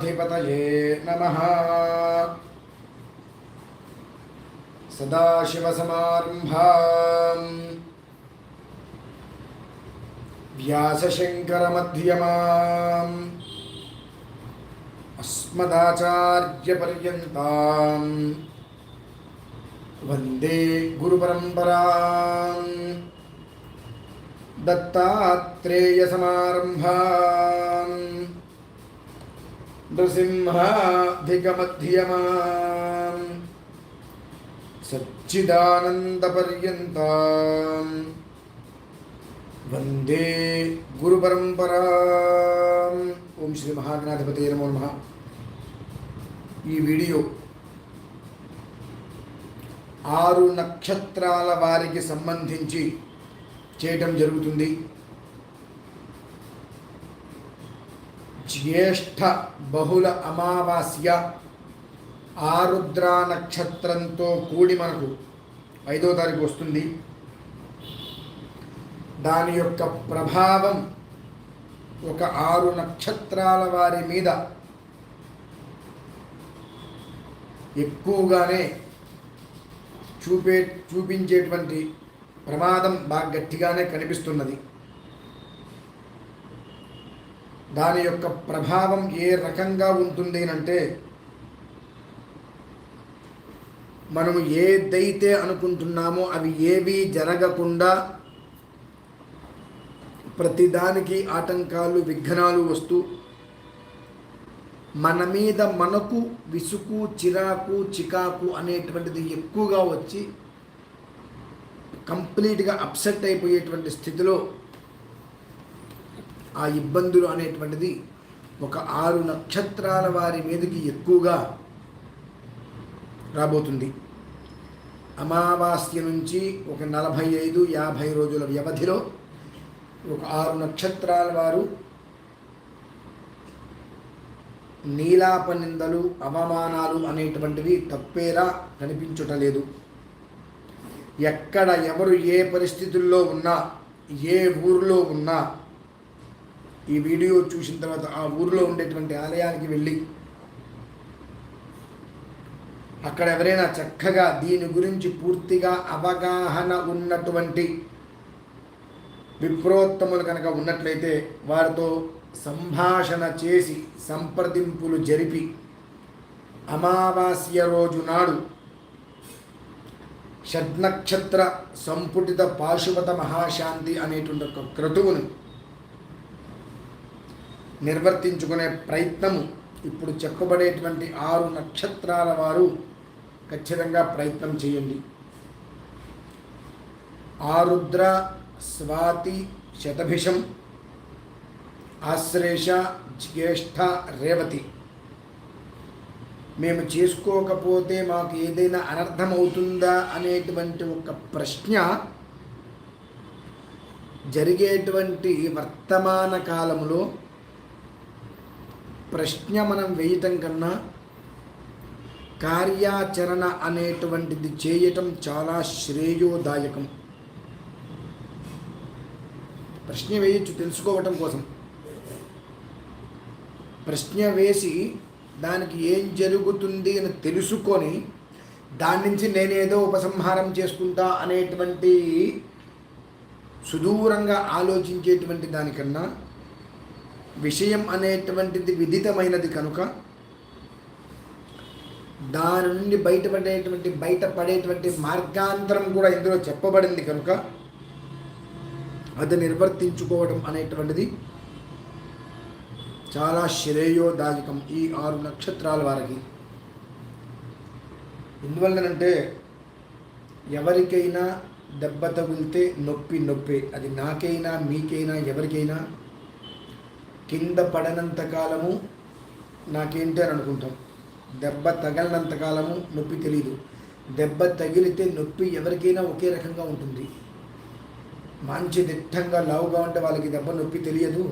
अधिपतये नमः। सदाशिवसमारम्भाम्। व्यासशङ्करमध्यमाम्। अस्मदाचार्यपर्यन्ताम्। वंदे गुरुपरम्पराम्। दत्तात्रेयसमारम्भाम्। నృసింహాధిగమధ్యమా. సచ్చిదానందపర్యంత. వందే గురు పరంపరా ఓం శ్రీ మహాగణాధిపతి నమో నమ. ఈ వీడియో ఆరు నక్షత్రాల వారికి సంబంధించి చేయటం జరుగుతుంది. జ్యేష్ఠ బహుళ అమావాస్య ఆరుద్ర నక్షత్రంతో కూడి మనకు ఐదో తారీఖు వస్తుంది. దాని యొక్క ప్రభావం ఒక ఆరు నక్షత్రాల వారి మీద ఎక్కువగానే చూపే చూపించేటువంటి ప్రమాదం బాగా గట్టిగానే కనిపిస్తున్నది. దాని యొక్క ప్రభావం ఏ రకంగా ఉంటుంది అంటే మనము ఏదైతే అనుకుంటున్నామో అవి ఏవి జరగకుండా ప్రతిదానికి ఆటంకాలు విఘ్నాలు వస్తూ మన మీద మనకు విసుగు చిరాకు చికాకు అనేటువంటిది ఎక్కువగా వచ్చి కంప్లీట్గా అప్సెట్ అయిపోయేటువంటి స్థితిలో ఆ ఇబ్బందులు అనేటువంటిది ఒక ఆరు నక్షత్రాల వారి మీదకి ఎక్కువగా రాబోతుంది. అమావాస్య నుంచి ఒక నలభై ఐదు యాభై రోజుల వ్యవధిలో ఒక ఆరు నక్షత్రాల వారు నీలాప నిందలు అవమానాలు అనేటువంటివి తప్పేలా కనిపించుటలేదు ఎక్కడ ఎవరు ఏ పరిస్థితుల్లో ఉన్నా ఏ ఊరిలో ఉన్నా ఈ వీడియో చూసిన తర్వాత ఆ ఊరిలో ఉండేటువంటి ఆలయానికి వెళ్ళి అక్కడ ఎవరైనా చక్కగా దీని గురించి పూర్తిగా అవగాహన ఉన్నటువంటి విప్రోత్తములు కనుక ఉన్నట్లయితే వారితో సంభాషణ చేసి సంప్రదింపులు జరిపి అమావాస్య రోజు నాడు షడ్నక్షత్ర సంపుటిత పాశుపత మహాశాంతి అనేటువంటి ఒక క్రతువును నిర్వర్తించుకునే ప్రయత్నము. ఇప్పుడు చెప్పబడేటువంటి ఆరు నక్షత్రాల వారు ఖచ్చితంగా ప్రయత్నం చేయండి. ఆరుద్ర స్వాతి శతభిషం ఆశ్లేష జ్యేష్ఠ రేవతి. మేము చేసుకోకపోతే మాకు ఏదైనా అనర్థం అవుతుందా అనేటువంటి ఒక ప్రశ్న జరిగేటువంటి వర్తమాన కాలంలో ప్రశ్న మనం వేయటం కన్నా కార్యాచరణ అనేటువంటిది చేయటం చాలా శ్రేయోదాయకం. ప్రశ్న వేయచ్చు తెలుసుకోవటం కోసం. ప్రశ్న వేసి దానికి ఏం జరుగుతుంది అని తెలుసుకొని దాని నుంచి నేనేదో ఉపసంహారం చేసుకుంటా అనేటువంటి సుదూరంగా ఆలోచించేటువంటి దానికన్నా విషయం అనేటువంటిది విదితమైనది కనుక దాని నుండి బయటపడేటువంటి బయటపడేటువంటి మార్గాంతరం కూడా ఇందులో చెప్పబడింది కనుక అది నిర్వర్తించుకోవడం అనేటువంటిది చాలా శ్రేయోదాయకం ఈ ఆరు నక్షత్రాల వారికి. ఎందువల్లనంటే ఎవరికైనా దెబ్బ తగిలితే నొప్పి నొప్పి అది నాకైనా మీకైనా ఎవరికైనా కింద పడనంత కాలము నాకేంటి అని అనుకుంటాం. దెబ్బ తగలనంత కాలము నొప్పి తెలియదు దెబ్బ తగిలితే నొప్పి ఎవరికైనా ఒకే రకంగా ఉంటుంది. మంచి దిట్టంగా లావుగా ఉంటే వాళ్ళకి దెబ్బ నొప్పి తెలియదు.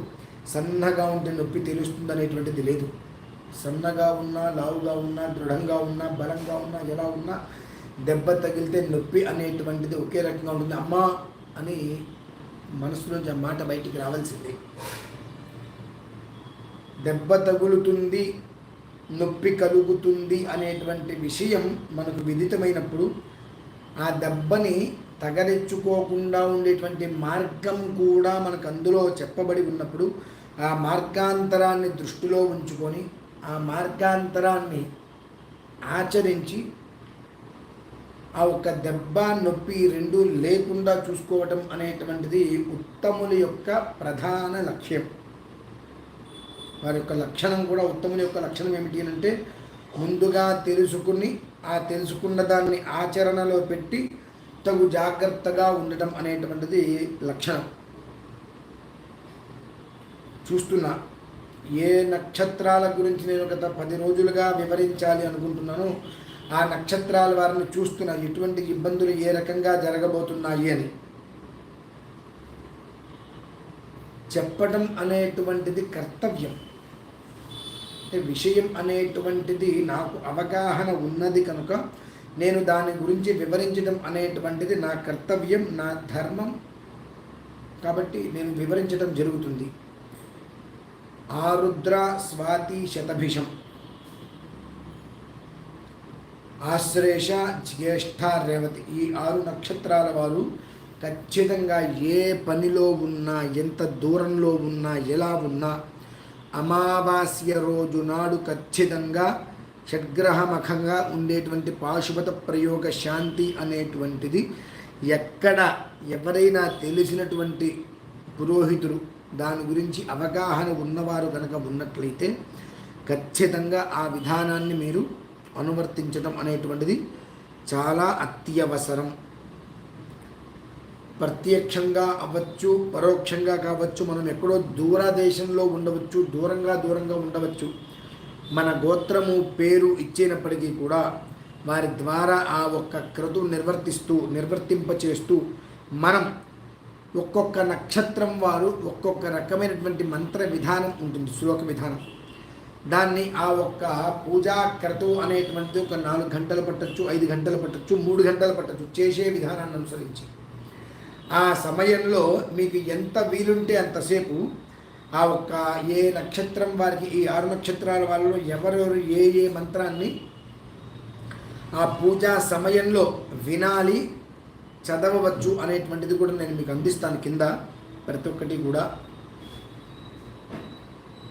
సన్నగా ఉంటే నొప్పి తెలుస్తుంది అనేటువంటిది లేదు. సన్నగా ఉన్నా లావుగా ఉన్నా దృఢంగా ఉన్నా బలంగా ఉన్నా ఎలా ఉన్నా దెబ్బ తగిలితే నొప్పి అనేటువంటిది ఒకే రకంగా ఉంటుంది. అమ్మా అని మనసులోంచి ఆ మాట బయటికి రావాల్సిందే. దెబ్బ తగులుతుంది నొప్పి కలుగుతుంది అనేటువంటి విషయం మనకు విదితమైనప్పుడు ఆ దెబ్బని తగలెచ్చుకోకుండా ఉండేటువంటి మార్గం కూడా మనకు అందులో చెప్పబడి ఉన్నప్పుడు ఆ మార్గాంతరాన్ని దృష్టిలో ఉంచుకొని ఆ మార్గాంతరాన్ని ఆచరించి ఆ ఒక్క దెబ్బ నొప్పి రెండు లేకుండా చూసుకోవటం అనేటువంటిది ఉత్తముల యొక్క ప్రధాన లక్ష్యం. వారి యొక్క లక్షణం కూడా ఉత్తముని యొక్క లక్షణం ఏమిటి అంటే ముందుగా తెలుసుకుని ఆ తెలుసుకున్న దాన్ని ఆచరణలో పెట్టి తగు జాగ్రత్తగా ఉండటం అనేటువంటిది లక్షణం. చూస్తున్నా ఏ నక్షత్రాల గురించి నేను గత పది రోజులుగా వివరించాలి అనుకుంటున్నాను ఆ నక్షత్రాల వారిని చూస్తున్నా ఎటువంటి ఇబ్బందులు ఏ రకంగా జరగబోతున్నాయి అని. చెప్పడం అనేటువంటిది కర్తవ్యం. అంటే విషయం అనేటువంటిది నాకు అవగాహన ఉన్నది కనుక నేను దాని గురించి వివరించడం అనేటువంటిది నా కర్తవ్యం నా ధర్మం. కాబట్టి నేను వివరించడం జరుగుతుంది. ఆరుద్ర స్వాతి శతభిషం. ఆశ్రేష జ్యేష్ఠ రేవతి. ఈ ఆరు నక్షత్రాల వారు ఖచ్చితంగా ఏ పనిలో ఉన్నా ఎంత దూరంలో ఉన్నా ఎలా ఉన్నా అమావాస్య రోజు నాడు ఖచ్చితంగా షడ్గ్రహమఖంగా ఉండేటువంటి పాశుపత ప్రయోగ శాంతి అనేటువంటిది ఎక్కడ ఎవరైనా తెలిసినటువంటి పురోహితుడు దాని గురించి అవగాహన ఉన్నవారు కనుక ఉన్నట్లయితే ఖచ్చితంగా ఆ విధానాన్ని మీరు అనువర్తించడం అనేటువంటిది చాలా అత్యవసరం. ప్రత్యక్షంగా అవ్వచ్చు పరోక్షంగా కావచ్చు మనం ఎక్కడో దూరదేశంలో ఉండవచ్చు దూరంగా దూరంగా ఉండవచ్చు. మన గోత్రము పేరు ఇచ్చినప్పటికీ కూడా వారి ద్వారా ఆ ఒక్క క్రతు నిర్వర్తిస్తూ నిర్వర్తింపచేస్తూ మనం ఒక్కొక్క నక్షత్రం వారు ఒక్కొక్క రకమైనటువంటి మంత్ర విధానం ఉంటుంది శ్లోక విధానం. దాన్ని ఆ ఒక్క పూజా క్రతు అనేటువంటిది ఒక నాలుగు గంటలు పట్టచ్చు ఐదు గంటలు పట్టచ్చు మూడు గంటలు పట్టచ్చు చేసే విధానాన్ని అనుసరించి. ఆ సమయంలో మీకు ఎంత వీలుంటే అంతసేపు ఆ ఒక్క ఏ నక్షత్రం వారికి ఈ ఆరు నక్షత్రాల వాళ్ళు ఎవరెవరు ఏ ఏ మంత్రాన్ని ఆ పూజా సమయంలో వినాలి చదవవచ్చు అనేటువంటిది కూడా నేను మీకు అందిస్తాను కింద ప్రతి ఒక్కటి కూడా.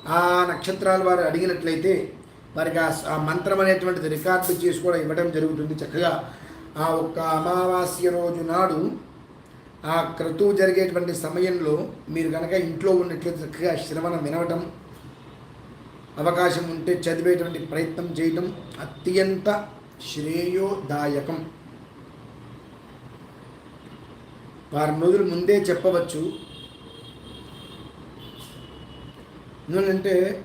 ఆ నక్షత్రాల వారు అడిగినట్లయితే వారికి ఆ మంత్రం అనేటువంటిది రికార్డు చేసి కూడా ఇవ్వడం జరుగుతుంది చక్కగా. ఆ ఒక్క అమావాస్య రోజు నాడు ఆ క్రతువు జరిగేటువంటి సమయంలో మీరు కనుక ఇంట్లో ఉన్నట్లయితే చక్కగా శ్రవణం వినవటం అవకాశం ఉంటే చదివేటువంటి ప్రయత్నం చేయటం అత్యంత శ్రేయోదాయకం. వారం రోజులు ముందే చెప్పవచ్చు. ఎందుకంటే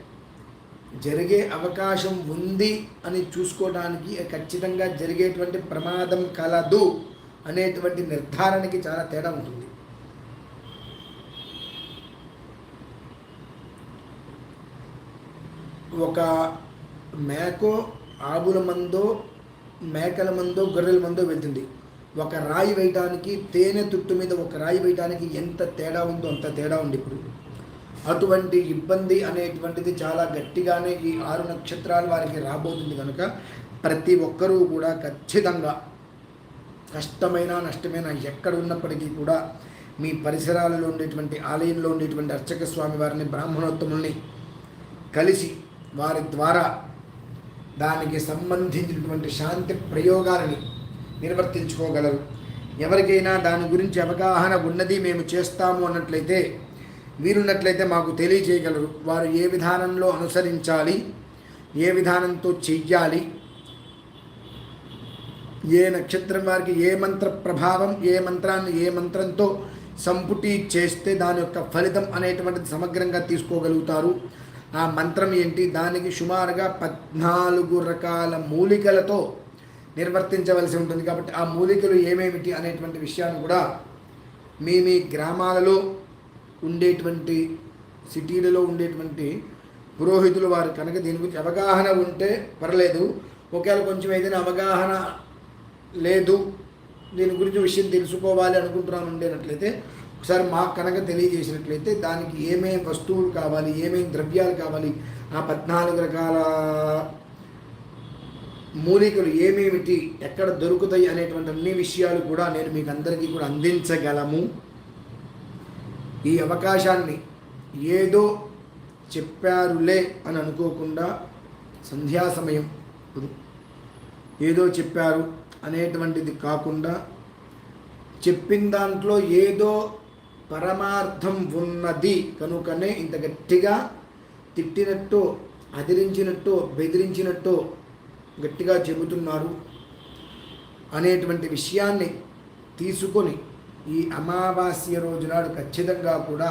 జరిగే అవకాశం ఉంది అని చూసుకోవడానికి ఖచ్చితంగా జరిగేటువంటి ప్రమాదం కలదు. అనేటువంటి నిర్ధారణకి చాలా తేడా ఉంటుంది. ఒక మేకో ఆవుల మందో మేకల మందో గొర్రెల మందో వెళ్తుంది. ఒక రాయి వేయటానికి తేనె తుట్టు మీద ఒక రాయి వేయటానికి ఎంత తేడా ఉందో అంత తేడా ఉంది ఇప్పుడు. అటువంటి ఇబ్బంది అనేటువంటిది చాలా గట్టిగానే ఈ ఆరు నక్షత్రాలు వారికి రాబోతుంది కనుక ప్రతి ఒక్కరూ కూడా ఖచ్చితంగా కష్టమైన నష్టమైన ఎక్కడ ఉన్నప్పటికీ కూడా మీ పరిసరాలలో ఉండేటువంటి ఆలయంలో ఉండేటువంటి అర్చక స్వామి వారిని బ్రాహ్మణోత్తముల్ని కలిసి వారి ద్వారా దానికి సంబంధించినటువంటి శాంతి ప్రయోగాలని నిర్వర్తించుకోగలరు. ఎవరికైనా దాని గురించి అవగాహన ఉన్నది మేము చేస్తాము అన్నట్లయితే వీరున్నట్లయితే మాకు తెలియజేయగలరు వారు ఏ విధానంలో అనుసరించాలి ఏ విధానంతో చెయ్యాలి ఏ నక్షత్రం వారికి ఏ మంత్ర ప్రభావం ఏ మంత్రాన్ని ఏ మంత్రంతో సంపుటి చేస్తే దాని యొక్క ఫలితం అనేటువంటిది సమగ్రంగా తీసుకోగలుగుతారు. ఆ మంత్రం ఏంటి? దానికి సుమారుగా పద్నాలుగు రకాల మూలికలతో నిర్వర్తించవలసి ఉంటుంది. కాబట్టి ఆ మూలికలు ఏమేమిటి అనేటువంటి విషయాన్ని కూడా మీ మీ గ్రామాలలో ఉండేటువంటి సిటీలలో ఉండేటువంటి పురోహితులు వారు కనుక దీని గురించి అవగాహన ఉంటే పర్లేదు. ఒకవేళ కొంచెం ఏదైనా అవగాహన లేదు దీని గురించి విషయం తెలుసుకోవాలి అనుకుంటున్నాను ఉండేనట్లయితే ఒకసారి మాకు కనుక తెలియజేసినట్లయితే దానికి ఏమేమి వస్తువులు కావాలి ఏమేమి ద్రవ్యాలు కావాలి ఆ పద్నాలుగు రకాల మూలికలు ఏమేమిటి ఎక్కడ దొరుకుతాయి అనేటువంటి అన్ని విషయాలు కూడా నేను మీకు అందరికీ కూడా అందించగలము. ఈ అవకాశాన్ని ఏదో చెప్పారులే అని అనుకోకుండా సంధ్యా సమయం ఏదో చెప్పారు అనేటువంటిది కాకుండా చెప్పిన దాంట్లో ఏదో పరమార్థం ఉన్నది కనుకనే ఇంత గట్టిగా తిట్టినట్టు అదిరించినట్టు బెదిరించినట్టు గట్టిగా చెబుతున్నారు అనేటువంటి విషయాన్ని తీసుకొని ఈ అమావాస్య రోజు నాడు ఖచ్చితంగా కూడా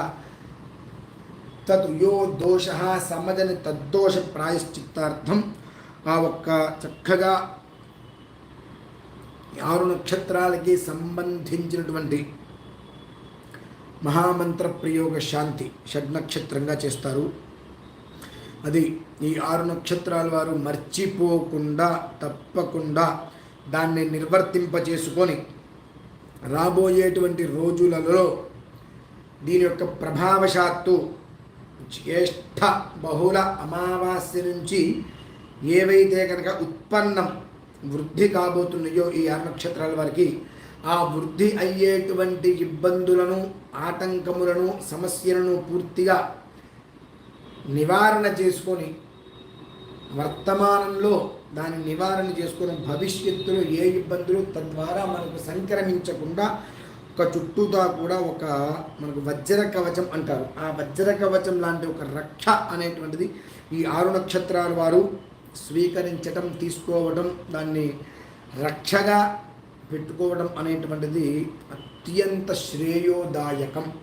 తత్ యో దోష సమజని తద్దోష ప్రాయశ్చిత్తార్థం ఆ ఒక్క చక్కగా ఆరు నక్షత్రాలకి సంబంధించినటువంటి మహామంత్ర ప్రయోగ శాంతి షడ్నక్షత్రంగా చేస్తారు. అది ఈ ఆరు నక్షత్రాల వారు మర్చిపోకుండా తప్పకుండా దాన్ని నిర్వర్తింప చేసుకొని రాబోయేటువంటి రోజులలో దీని యొక్క ప్రభావశాత్తు జ్యేష్ఠ బహుళ అమావాస్య నుంచి ఏవైతే కనుక ఉత్పన్నం వృద్ధి కాబోతున్నాయో ఈ ఆరు నక్షత్రాల వారికి ఆ వృద్ధి అయ్యేటువంటి ఇబ్బందులను ఆటంకములను సమస్యలను పూర్తిగా నివారణ చేసుకొని వర్తమానంలో దాన్ని నివారణ చేసుకుని భవిష్యత్తులో ఏ ఇబ్బందులు తద్వారా మనకు సంక్రమించకుండా ఒక చుట్టూతా కూడా ఒక మనకు వజ్ర కవచం అంటారు. ఆ వజ్ర కవచం లాంటి ఒక రక్ష అనేటువంటిది ఈ ఆరు నక్షత్రాల వారు స్వీకరించటం తీసుకోవడం దాన్ని రక్షగా పెట్టుకోవడం అనేటువంటిది అత్యంత శ్రేయోదాయకం.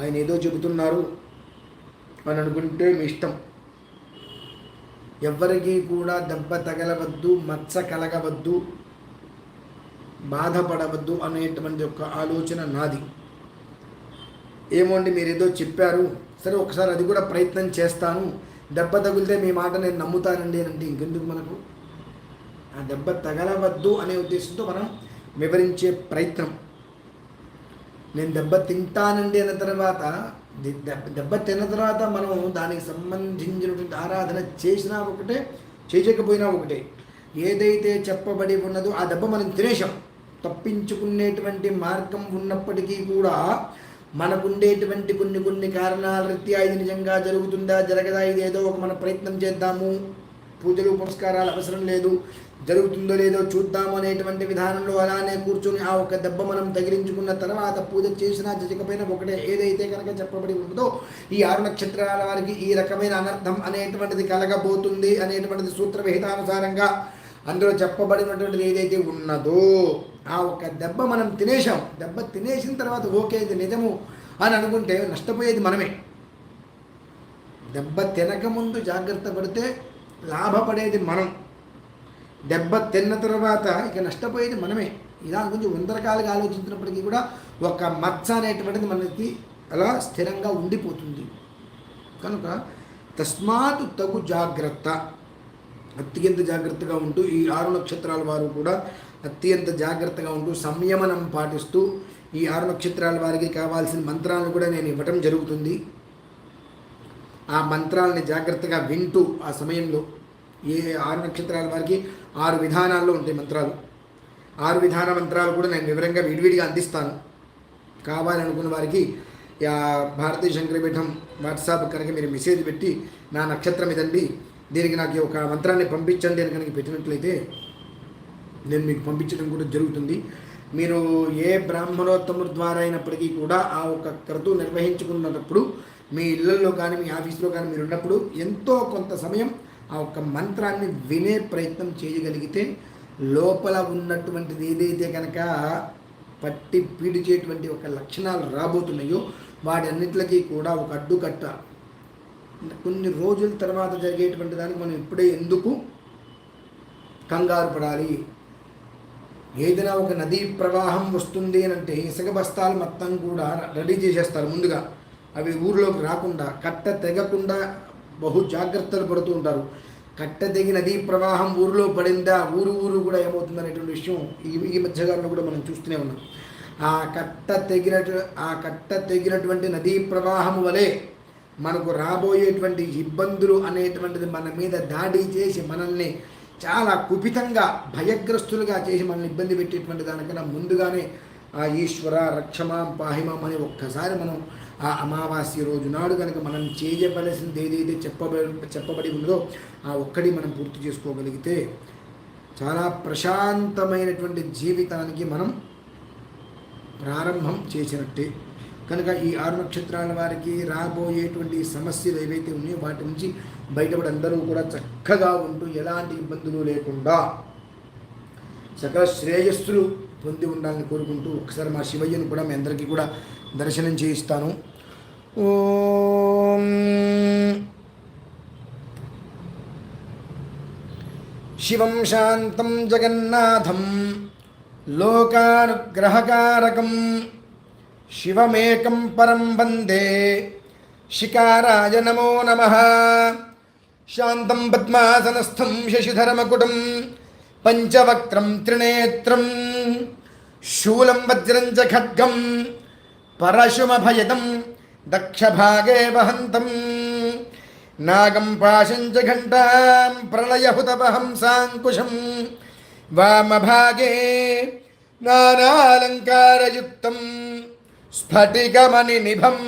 ఆయన ఏదో చెబుతున్నారు అని అనుకుంటే మీ ఇష్టం. ఎవ్వరికీ కూడా దెబ్బ తగలవద్దు మచ్చ కలగవద్దు బాధపడవద్దు అనేటువంటి ఒక ఆలోచన నాది. ఏమోండి మీరు ఏదో చెప్పారు. సరే ఒకసారి అది కూడా ప్రయత్నం చేస్తాను. దెబ్బ తగిలితే మీ మాట నేను నమ్ముతానండి అని అంటే ఇంకెందుకు మనకు? ఆ దెబ్బ తగలవద్దు అనే ఉద్దేశంతో మనం వివరించే ప్రయత్నం. నేను దెబ్బ తింటానండి అన్న తర్వాత దెబ్బ దెబ్బ తిన్న తర్వాత మనం దానికి సంబంధించినటువంటి ఆరాధన చేసినా ఒకటే చేయకపోయినా ఒకటే. ఏదైతే చెప్పబడి ఉన్నదో ఆ దెబ్బ మనం తినేసాం తప్పించుకునేటువంటి మార్గం ఉన్నప్పటికీ కూడా మనకుండేటువంటి కొన్ని కొన్ని కారణాల రీత్యా ఇది నిజంగా జరుగుతుందా జరగదా ఇది ఏదో ఒక మన ప్రయత్నం చేద్దాము. పూజలు పురస్కారాలు అవసరం లేదు. జరుగుతుందో లేదో చూద్దాము అనేటువంటి విధానంలో అలానే కూర్చొని ఆ ఒక దెబ్బ మనం తగిలించుకున్న తర్వాత పూజ చేసినా చేయకపోయినా ఒకటే ఏదైతే కనుక చెప్పబడి ఉందో ఈ ఆరు నక్షత్రాల వారికి ఈ రకమైన అనర్థం అనేటువంటిది కలగబోతుంది అనేటువంటిది సూత్ర విహితానుసారంగా అందులో చెప్పబడినటువంటిది ఏదైతే ఉన్నదో. ఆ ఒక దెబ్బ మనం తినేసాం దెబ్బ తినేసిన తర్వాత ఓకే ఇది నిజము అని అనుకుంటే నష్టపోయేది మనమే. దెబ్బ తినకముందు జాగ్రత్త పడితే లాభపడేది మనం. దెబ్బ తిన్న తర్వాత ఇక నష్టపోయేది మనమే. ఇలా కొంచెం వంద రకాలుగా ఆలోచించినప్పటికీ కూడా ఒక మచ్చ అనేటువంటిది మనకి అలా స్థిరంగా ఉండిపోతుంది. కనుక తస్మాత్ తగు జాగ్రత్త. అత్యంత జాగ్రత్తగా ఉంటూ ఈ ఆరు నక్షత్రాల వారు కూడా అత్యంత జాగ్రత్తగా ఉంటూ సంయమనం పాటిస్తూ ఈ ఆరు నక్షత్రాల వారికి కావాల్సిన మంత్రాలను కూడా నేను ఇవ్వటం జరుగుతుంది. ఆ మంత్రాలని జాగ్రత్తగా వింటూ ఆ సమయంలో ఏ ఆరు నక్షత్రాల వారికి ఆరు విధానాల్లో ఉంటాయి మంత్రాలు. ఆరు విధాన మంత్రాలు కూడా నేను వివరంగా విడివిడిగా అందిస్తాను. కావాలనుకున్న వారికి భారతీయ శంకరపీఠం వాట్సాప్ కనుక మీరు మెసేజ్ పెట్టి నా నక్షత్రం ఇదండి దీనికి నాకు ఒక మంత్రాన్ని పంపించండి అని కనుక పెట్టినట్లయితే నేను మీకు పంపించడం కూడా జరుగుతుంది. మీరు ఏ బ్రాహ్మణోత్తముల ద్వారా అయినప్పటికీ కూడా ఆ ఒక క్రతువు నిర్వహించుకున్నప్పుడు మీ ఇళ్ళల్లో కానీ మీ ఆఫీస్లో కానీ మీరు ఉన్నప్పుడు ఎంతో కొంత సమయం ఆ ఒక్క మంత్రాన్ని వినే ప్రయత్నం చేయగలిగితే లోపల ఉన్నటువంటిది ఏదైతే కనుక పట్టి పీడిచేటువంటి ఒక లక్షణాలు రాబోతున్నాయో వాటన్నిటికీ కూడా ఒక అడ్డుకట్ట. కొన్ని రోజుల తర్వాత జరిగేటువంటి దానికి మనం ఇప్పుడే ఎందుకు కంగారు పడాలి? ఏదైనా ఒక నదీ ప్రవాహం వస్తుంది అని అంటే ఇసుక బస్తాలు మొత్తం కూడా రెడీ చేసేస్తారు ముందుగా. అవి ఊరిలోకి రాకుండా కట్ట తెగకుండా బహు జాగ్రత్తలు పడుతూ ఉంటారు. కట్ట తెగి నదీ ప్రవాహం ఊరిలో పడిందా ఊరు ఊరు కూడా ఏమవుతుంది అనేటువంటి విషయం ఈ ఈ మధ్యకాలంలో కూడా మనం చూస్తూనే ఉన్నాం. ఆ కట్ట తెగినటు ఆ కట్ట తెగినటువంటి నదీ ప్రవాహం వలె మనకు రాబోయేటువంటి ఇబ్బందులు అనేటువంటిది మన మీద దాడి చేసి మనల్ని చాలా కుపితంగా భయగ్రస్తులుగా చేసి మనల్ని ఇబ్బంది పెట్టేటువంటి దానికన్నా ముందుగానే ఆ ఈశ్వర రక్షమాం పాహిమాం అని ఒక్కసారి మనం ఆ అమావాస్య రోజు నాడు కనుక మనం చేయవలసింది ఏదైతే చెప్పబడి చెప్పబడి ఉందో ఆ ఒక్కడి మనం పూర్తి చేసుకోగలిగితే చాలా ప్రశాంతమైనటువంటి జీవితానికి మనం ప్రారంభం చేసినట్టే. కనుక ఈ ఆరు నక్షత్రాల వారికి రాబోయేటువంటి సమస్యలు ఏవైతే ఉన్నాయో వాటి నుంచి బయటపడి అందరూ కూడా చక్కగా ఉంటూ ఎలాంటి ఇబ్బందులు లేకుండా సకల శ్రేయస్సులు పొంది ఉండాలని కోరుకుంటూ ఒకసారి మా శివయ్యను కూడా మీ అందరికీ కూడా దర్శనం చేయిస్తాను. శివం శాంతం జగన్నాథం లోకానుగ్రహకారకం శివమేకం పరం వందే. శికారాయ నమో నమ. శాంతం పద్మాసనస్థం శశిధరమకుటం పంచవక్త్రం త్రినేత్రం శూలం వజ్రం చ ఖడ్గం పరశుమభయదం దక్షభాగే వహంతం నాగం పాశం చ ఘంటాం ప్రళయహుతపహంసాంకుశం వామభాగే నానాలంకారయుక్తం స్ఫటికమణినిభం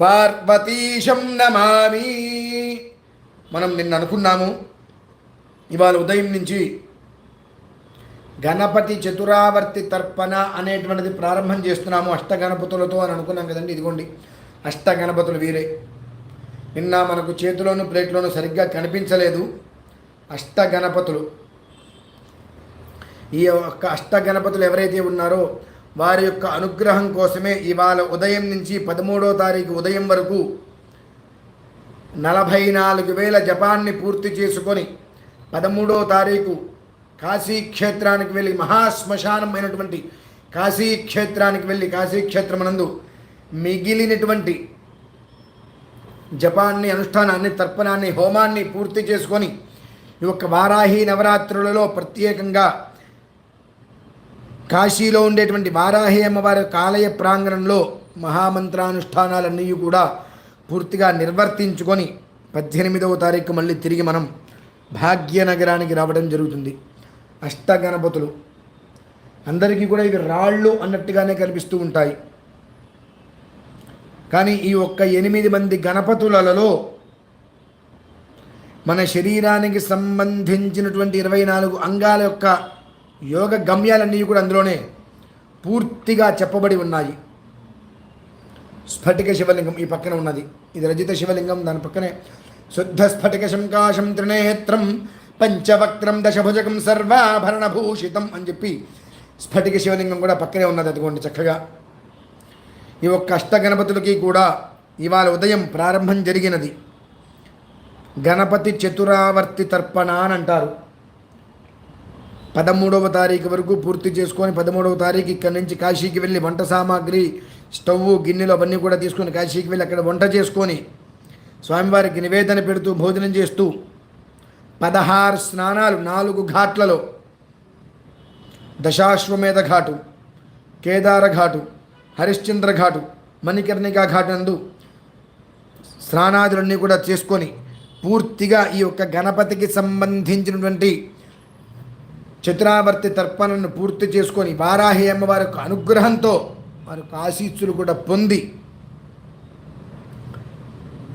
పార్వతీశం నమామి. మనం నిన్న అనుకున్నాము ఇవాళ ఉదయం నుంచి గణపతి చతురావర్తి తర్పణ అనేటువంటిది ప్రారంభం చేస్తున్నాము అష్టగణపతులతో అని అనుకున్నాం కదండి ఇదిగోండి. అష్టగణపతులు వీరే. నిన్న మనకు చేతిలోను ప్లేట్లోనూ సరిగ్గా కనిపించలేదు అష్టగణపతులు. ఈ యొక్క అష్టగణపతులు ఎవరైతే ఉన్నారో వారి యొక్క అనుగ్రహం కోసమే ఇవాళ ఉదయం నుంచి పదమూడో తారీఖు ఉదయం వరకు నలభై నాలుగు వేల జపాన్ని పూర్తి చేసుకొని పదమూడో తారీఖు కాశీ క్షేత్రానికి వెళ్ళి మహాశ్మశానమైనటువంటి కాశీ క్షేత్రానికి వెళ్ళి కాశీక్షేత్రమునందు మిగిలినటువంటి జపాన్ని అనుష్ఠానాన్ని తర్పణాన్ని హోమాన్ని పూర్తి చేసుకొని ఈ యొక్క వారాహి నవరాత్రులలో ప్రత్యేకంగా కాశీలో ఉండేటువంటి వారాహి అమ్మవారి కాలయ ప్రాంగణంలో మహామంత్రానుష్ఠానాలన్నీ కూడా పూర్తిగా నిర్వర్తించుకొని పద్దెనిమిదవ తారీఖు మళ్ళీ తిరిగి మనం భాగ్యనగరానికి రావడం జరుగుతుంది. అష్టగణపతులు అందరికీ కూడా ఇవి రాళ్ళు అన్నట్టుగానే కనిపిస్తూ ఉంటాయి. కానీ ఈ ఒక్క ఎనిమిది మంది గణపతులలో మన శరీరానికి సంబంధించినటువంటి ఇరవై నాలుగు అంగాల యొక్క యోగ గమ్యాలన్నీ కూడా అందులోనే పూర్తిగా చెప్పబడి ఉన్నాయి. స్ఫటిక శివలింగం ఈ పక్కన ఉన్నది. ఇది రజిత శివలింగం దాని పక్కనే శుద్ధ స్ఫటిక శంకాశం త్రినేత్రం పంచవక్రం దశభుజకం సర్వాభరణభూషితం అని చెప్పి స్ఫటిక శివలింగం కూడా పక్కనే ఉన్నది అదిగోండి చక్కగా. ఈ ఒక్క అష్టగణపతులకి కూడా ఇవాళ ఉదయం ప్రారంభం జరిగినది. గణపతి చతురావర్తి తర్పణ అని అంటారు పదమూడవ తారీఖు వరకు పూర్తి చేసుకొని పదమూడవ తారీఖు ఇక్కడి నుంచి కాశీకి వెళ్ళి వంట సామాగ్రి స్టవ్ గిన్నెలు అవన్నీ కూడా తీసుకొని కాశీకి వెళ్ళి అక్కడ వంట చేసుకొని స్వామివారికి నివేదన పెడుతూ భోజనం చేస్తూ పదహారు స్నానాలు నాలుగు ఘాట్లలో. దశాశ్వమేధ ఘాటు కేదార ఘాటు హరిశ్చంద్ర ఘాటు మణికర్ణికా ఘాటు నందు స్నానాదులన్నీ కూడా చేసుకొని పూర్తిగా ఈ యొక్క గణపతికి సంబంధించినటువంటి చిత్రావర్తి తర్పణను పూర్తి చేసుకొని వారాహి అమ్మవారి యొక్క అనుగ్రహంతో వారి ఆశీస్సులు కూడా పొంది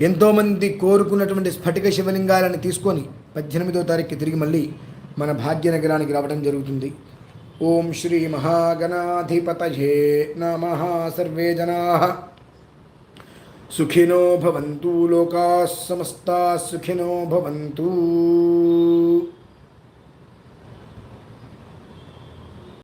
ఎంతోమంది కోరుకున్నటువంటి స్ఫటిక శివలింగాలను తీసుకొని పద్దెనిమిదో తారీఖు తిరిగి మళ్ళీ మన భాగ్యనగరానికి రావడం జరుగుతుంది. ఓం శ్రీ మహాగణాధిపతయే నమ సర్వే జనా. సుఖినో భవంతు లోకా సమస్తా సుఖినో భవంతు.